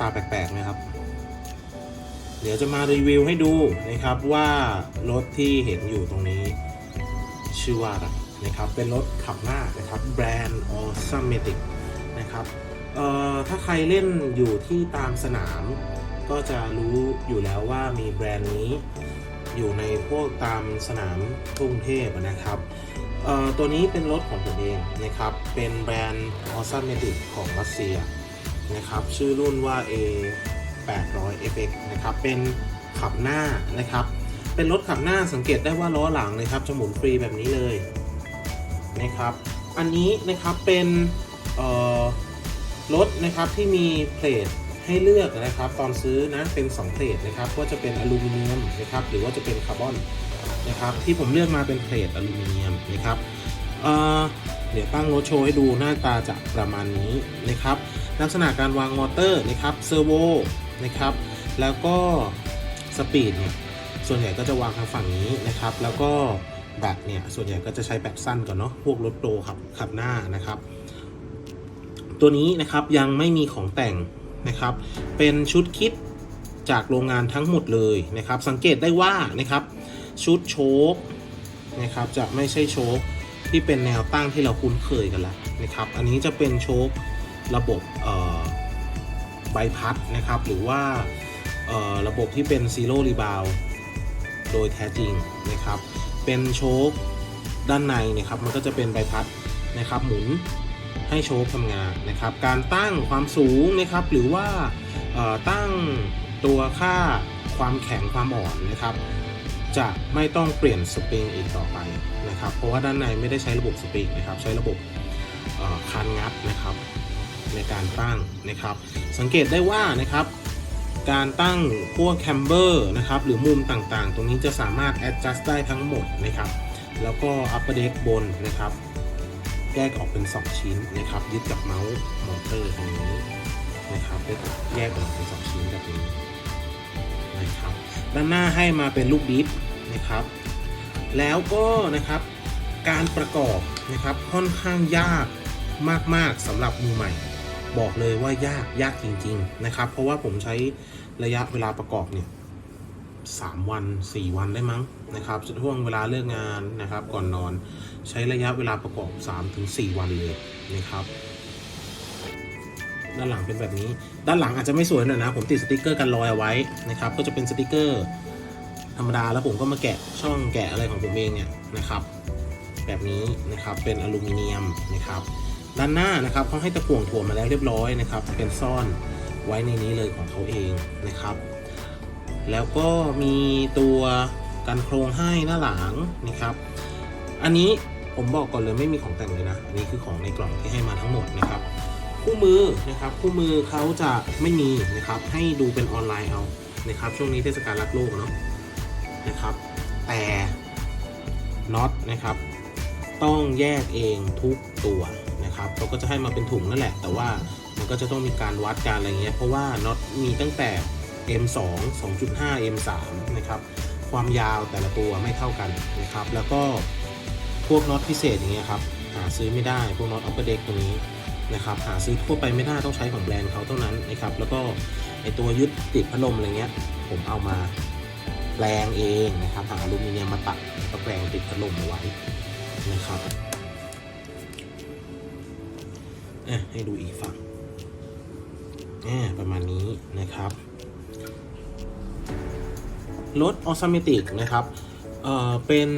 ตาแปลกๆนะครับ เดี๋ยวจะมารีวิวให้ดูนะครับว่ารถที่เห็นอยู่ตรงนี้ ชื่อว่าอะไรนะครับ เป็นรถขับหน้านะครับแบรนด์ a w s o m e m a t i c นะครับเอ่อถ้าใครเล่นอยู่ที่ตามสนาม ก็จะรู้อยู่แล้วว่ามีแบรนด์นี้อยู่ในพวกตามสนามกรุงเทพนะครับเอ่อตัวนี้เป็นรถของผมเองนะครับ เป็นแบรนด์ a w s o m e m a t i c ของรัสเซีย นะครับ ชื่อรุ่นว่า A 800 FX นะครับ เป็นขับหน้านะครับ เป็นรถขับหน้าสังเกตได้ว่าล้อหลังนะครับจะหมุนฟรีแบบนี้เลยนะครับ อันนี้นะครับเป็นรถนะครับที่มีเพลทให้เลือกนะครับ ตอนซื้อนะเป็น2เพลทนะครับว่าจะเป็นอลูมิเนียมนะครับหรือว่าจะเป็นคาร์บอนนะครับที่ผมเลือกมาเป็นเพลทอลูมิเนียมนะครับ เดี๋ยวตั้งรถโชว์ให้ดูหน้าตาจะประมาณนี้นะครับ ลักษณะการวางมอเตอร์นะครับเซอร์โวนะครับ แล้วก็สปีดเนี่ยส่วนใหญ่ก็จะวางทางฝั่งนี้นะครับ แล้วก็แบตเนี่ยส่วนใหญ่ก็จะใช้แบตสั้นก่อนเนาะพวกรถโปรขับขับหน้านะครับ ตัวนี้นะครับยังไม่มีของแต่งนะครับ เป็นชุดคิดจากโรงงานทั้งหมดเลยนะครับ สังเกตได้ว่านะครับชุดโชคนะครับจะไม่ใช่โชค ที่เป็นแนวตั้งที่เราคุ้นเคยกันแล้วนะครับ อันนี้จะเป็นโชคระบบใบพัดนะครับ หรือว่าระบบที่เป็นซีโร่รีบาวโดยแท้จริงนะครับ เป็นโชคด้านในนะครับ มันก็จะเป็นใบพัดนะครับ หมุนให้โชคทำงานนะครับ การตั้งความสูงนะครับ หรือว่าตั้งตัวค่าความแข็งความอ่อนนะครับ จะไม่ต้องเปลี่ยนสปริงอีกต่อไปนะครับ เพราะว่าด้านในไม่ได้ใช้ระบบสปริงนะครับ ใช้ระบบคานงัดนะครับในการตั้งนะครับ สังเกตได้ว่านะครับ การตั้งพวกแคมเบอร์นะครับหรือมุมต่างๆ ตรงนี้จะสามารถ adjust ได้ทั้งหมดนะครับ แล้วก็ upper deck บนนะครับ แยกออกเป็น 2 ชิ้นนะครับ ยึดกับเมาส์มอเตอร์ตรงนี้นะครับแยกออกเป็น 2 ชิ้นแบบนี้นะครับ ด้านหน้าให้มาเป็นลูกดิฟนะครับ แล้วก็นะครับการประกอบนะครับค่อนข้างยากมากๆสำหรับมือใหม่ บอกเลยว่ายากยากจริง ๆนะครับ เพราะว่าผมใช้ระยะเวลาประกอบเนี่ยสามวันสี่วันได้มั้งนะครับช่วงเวลาเลิกงานนะครับ ก่อนนอน ใช้ระยะเวลาประกอบ3ถึง4วันเลยนะครับ ด้านหลังเป็นแบบนี้ ด้านหลังอาจจะไม่สวยหน่อยนะ ผมติดสติกเกอร์กันรอยเอาไว้นะครับ ก็จะเป็นสติกเกอร์ธรรมดาแล้วผมก็มาแกะช่องแกะอะไรของผมเองเนี่ยนะครับ แบบนี้นะครับเป็นอลูมิเนียมนะครับ ด้านหน้านะครับเขาให้ตะกั่วถ่วงมาแล้วเรียบร้อยนะครับ เป็นซ่อนไว้ในนี้เลยของเขาเองนะครับ แล้วก็มีตัวกันโครงให้หน้าหลังนะครับ อันนี้ผมบอกก่อนเลยไม่มีของแต่งเลยนะ อันนี้คือของในกล่องที่ให้มาทั้งหมดนะครับ คู่มือนะครับคู่มือเขาจะไม่มีนะครับให้ดูเป็นออนไลน์เอานะครับช่วงนี้เทศกาลรักโลกเนาะนะครับ แต่น็อตนะครับต้องแยกเองทุกตัวนะครับเขาก็จะให้มาเป็นถุงนั่นแหละ แต่ว่ามันก็จะต้องมีการวัดการอะไรเงี้ยเพราะว่าน็อตมีตั้งแต่ M2 2.5 M3 นะครับความยาวแต่ละตัวไม่เท่ากันนะครับ แล้วก็พวกน็อตพิเศษอย่างเงี้ยครับหาซื้อไม่ได้พวกน็อตอัปเปอร์เด็กตรงนี้ นะครับหาซื้อทั่วไปไม่ได้ต้องใช้ของแบรนด์เขาเท่านั้นนะครับแล้วก็ไอตัวยึดติดพัดลมอะไรเงี้ยผมเอามาแปลงเองนะครับหาอลูมิเนียมมาตัดแล้วก็แปลงติดพัดลมเอาไว้นะครับให้ดูอีกฝั่งอ่ประมาณนี้นะครับรถออ t o เมติกนะครับเเป็น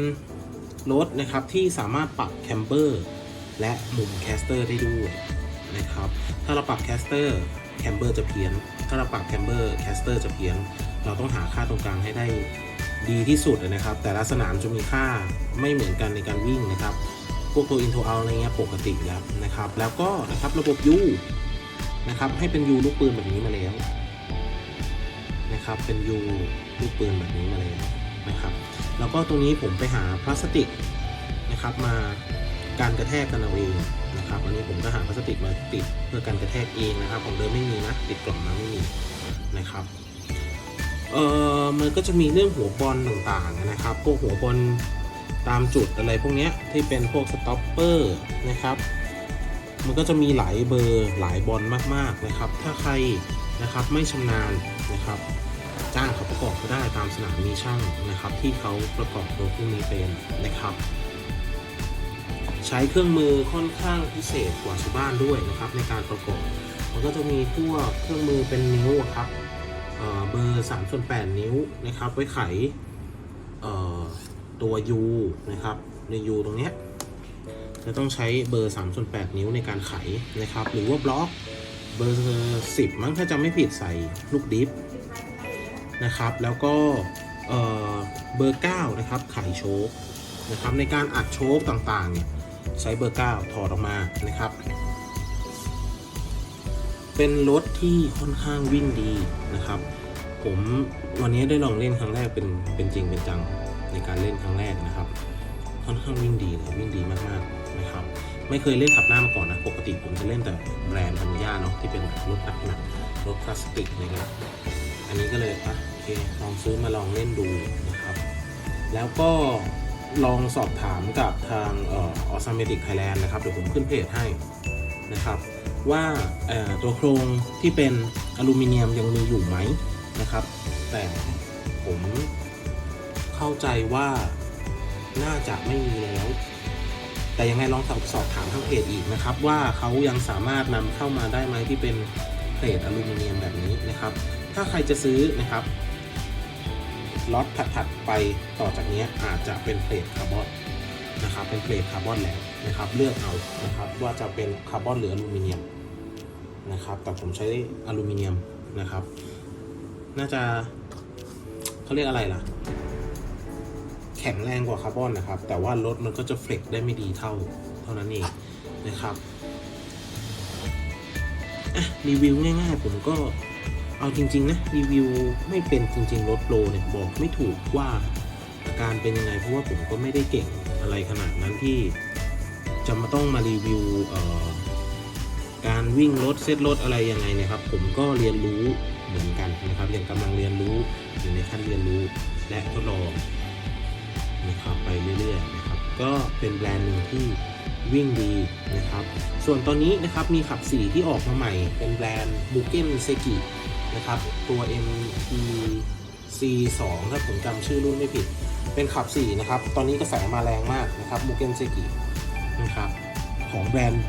รถนะครับที่สามารถปรับแคมเบอร์และมุมแคสเตอร์ได้ด้วย นะครับ ถ้าเราปรับแคสเตอร์แคมเบอร์จะเพี้ยน ถ้าเราปรับแคมเบอร์แคสเตอร์จะเพี้ยน เราต้องหาค่าตรงกลางให้ได้ดีที่สุดนะครับ แต่ละสนามจะมีค่าไม่เหมือนกันในการวิ่งนะครับ พวกตัวอินโทรเอาอะไรเงี้ยปกติแล้วนะครับ แล้วก็นะครับระบบยูนะครับให้เป็นยูลูกปืนแบบนี้มาแล้วนะครับเป็นยูลูกปืนแบบนี้มาแล้วนะครับ แล้วก็ตรงนี้ผมไปหาพลาสติกนะครับมาการกระแทกกันเอาเอง นะครับอันนี้ผมก็หาพลาสติกมาติดเพื่อการกระแทกเองนะครับ ของเดิมไม่มีนะติดกล่องมาไม่มีนะครับเอ่อมันก็จะมีเรื่องหัวบอลต่างๆนะครับ พวกหัวบอลตามจุดอะไรพวกนี้ที่เป็นพวกสต็อปเปอร์นะครับ มันก็จะมีหลายเบอร์หลายบอลมากๆนะครับ ถ้าใครนะครับไม่ชำนาญนะครับ จ้างเขาประกอบก็ได้ตามสนามมีช่างนะครับ ที่เขาประกอบรถพวกนี้เป็นนะครับ ใช้เครื่องมือค่อนข้างพิเศษกว่าชาวบ้านด้วยนะครับในการประกอบมันก็จะมีพวกเครื่องมือเป็นนิ้วครับเเบอร์3ส่วน8นิ้วนะครับไว้ไขตัว U นะครับใน U ตรงเนี้ยจะต้องใช้เบอร์3ส่วน8นิ้วในการไขนะครับ หรือว่าบล็อกเบอร์10 มั้งถ้าจำไม่ผิดใส่ลูกดิฟนะครับ แล้วก็เอ่อเบอร์9นะครับไขโชคนะครับในการอัดโชคต่างๆเนี่ย ใช้เบอร์ 9 ถอดออกมานะครับ เป็นรถที่ค่อนข้างวิ่งดีนะครับ ผมวันนี้ได้ลองเล่นครั้งแรกเป็นเป็นจริงเป็นจังในการเล่นครั้งแรกนะครับ ค่อนข้างวิ่งดีเลยวิ่งดีมากๆนะครับ ไม่เคยเล่นขับหน้ามาก่อนนะปกติผมจะเล่นแต่แบรนด์ธรรมยาเนาะที่เป็นรถหนักๆรถคลาสสิกอะไรเงี้ยอันนี้ก็เลยอะโอเคลองซื้อมาลองเล่นดูนะครับ แล้วก็ ลองสอบถามกับทางออสเมติกไทยแลนด์นะครับ เดี๋ยวผมขึ้นเพจให้นะครับ ว่าตัวโครงที่เป็นอลูมิเนียมยังมีอยู่ไหมนะครับ แต่ผมเข้าใจว่าน่าจะไม่มีแล้ว แต่ยังไงลองสอบสอบถามทางเพจอีกนะครับ ว่าเขายังสามารถนำเข้ามาได้ไหมที่เป็นเพจอลูมิเนียมแบบนี้นะครับ ถ้าใครจะซื้อนะครับ ล็อตถัดๆไปต่อจากนี้อาจจะเป็นเพจคาร์บอนนะครับเป็นเพลทคาร์บอนแล้วนะครับเลือกเอานะครับว่าจะเป็นคาร์บอนหรืออลูมิเนียมนะครับแต่ผมใช้อลูมิเนียมนะครับ น่าจะเขาเรียกอะไรล่ะ แข็งแรงกว่าคาร์บอนนะครับ แต่ว่ารถมันก็จะเฟลกได้ไม่ดีเท่าเท่านั้นเองนะครับรีวิวง่ายๆ ผมก็ เอาจริง ๆ นะ รีวิวไม่เป็นจริง ๆ รถโปรเนี่ย บอกไม่ถูกว่าอาการเป็นยังไง เพราะว่าผมก็ไม่ได้เก่งอะไรขนาดนั้นที่จะมาต้องมารีวิวการวิ่งรถเซตรถอะไรยังไงเนะครับ ผมก็เรียนรู้เหมือนกันนะครับยังกำลังเรียนรู้อยู่ในขั้นเรียนรู้และทดลองนะครับไปเรื่อยๆนะครับ ก็เป็นแบรนด์หนึ่งที่วิ่งดีนะครับ ส่วนตอนนี้นะครับมีขับสีที่ออกมาใหม่ เป็นแบรนด์บูเกนเซกิ นะครับตัว MT C2 ถ้าผมจำชื่อรุ่นไม่ผิด เป็นขับ 4 นะครับ ตอนนี้กระแสมาแรงมากนะครับมูเกนเซกินะครับของแบรนด์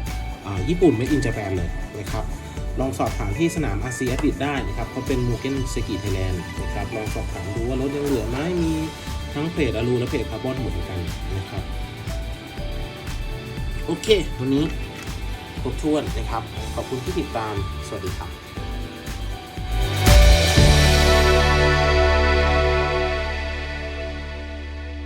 ญี่ปุ่นไม่อินจแปนเลยนะครับลองสอบถามที่สนามอาเซียดิดได้นะครับเขาเป็นมูเกนเซกิไทยแลนด์นะครับลองสอบถามดูว่ารถยังเหลือไหมมีทั้งเพจอลูและเพจคาร์บอนเหมือนกันนะครับโอเค วันนี้ครบถ้วนนะครับ ขอบคุณที่ติดตาม สวัสดีครับ